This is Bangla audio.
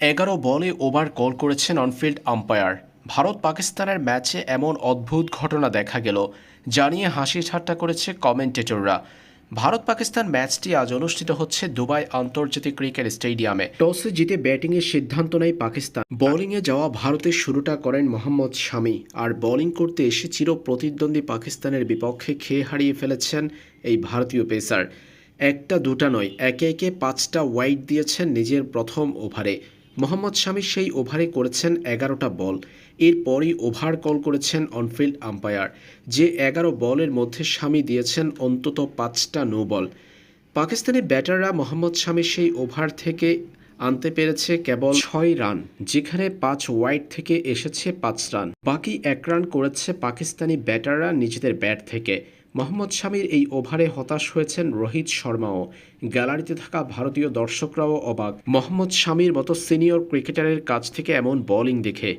এগারো বলে ওভার কল করেছেন অনফিল্ড আম্পায়ার। ভারত পাকিস্তানের ম্যাচে এমন অদ্ভুত ঘটনা দেখা গেল জানিয়ে হাসি ঠাট্টা করেছে কমেন্টেটররা। ভারত পাকিস্তান ম্যাচটি আজ অনুষ্ঠিত হচ্ছে দুবাই আন্তর্জাতিক ক্রিকেট স্টেডিয়ামে। টসে জিতে ব্যাটিংয়ের সিদ্ধান্ত নেয় পাকিস্তান। বোলিংয়ে যাওয়া ভারতের শুরুটা করেন মোহাম্মদ শামি, আর বোলিং করতে এসে চির প্রতিদ্বন্দ্বী পাকিস্তানের বিপক্ষে খেয়ে হারিয়ে ফেলেছেন এই ভারতীয় পেসার। একটা দুটা নয়, একে একে পাঁচটা ওয়াইড দিয়েছেন নিজের প্রথম ওভারে। মোহাম্মদ শামি সেই ওভারে করেছেন এগারোটা বল। এরপরই ওভার কল করেছেন অনফিল্ড আম্পায়ার, যে এগারো বলের মধ্যে শামি দিয়েছেন অন্তত পাঁচটা নো বল। পাকিস্তানি ব্যাটাররা মোহাম্মদ শামি সেই ওভার থেকে আনতে পেরেছে কেবল ছয় রান, যেখানে পাঁচ ওয়াইড থেকে এসেছে পাঁচ রান। বাকি এক রান করেছে পাকিস্তানি ব্যাটাররা নিজেদের ব্যাট থেকে। মোহাম্মদ শামির এই ওভারে হতাশ হয়েছেন রোহিত শর্মাও। গ্যালারিতে থাকা ভারতীয় দর্শকরাও অবাক। মোহাম্মদ শামির মতো সিনিয়র ক্রিকেটারের কাছ থেকে এমন বোলিং দেখে।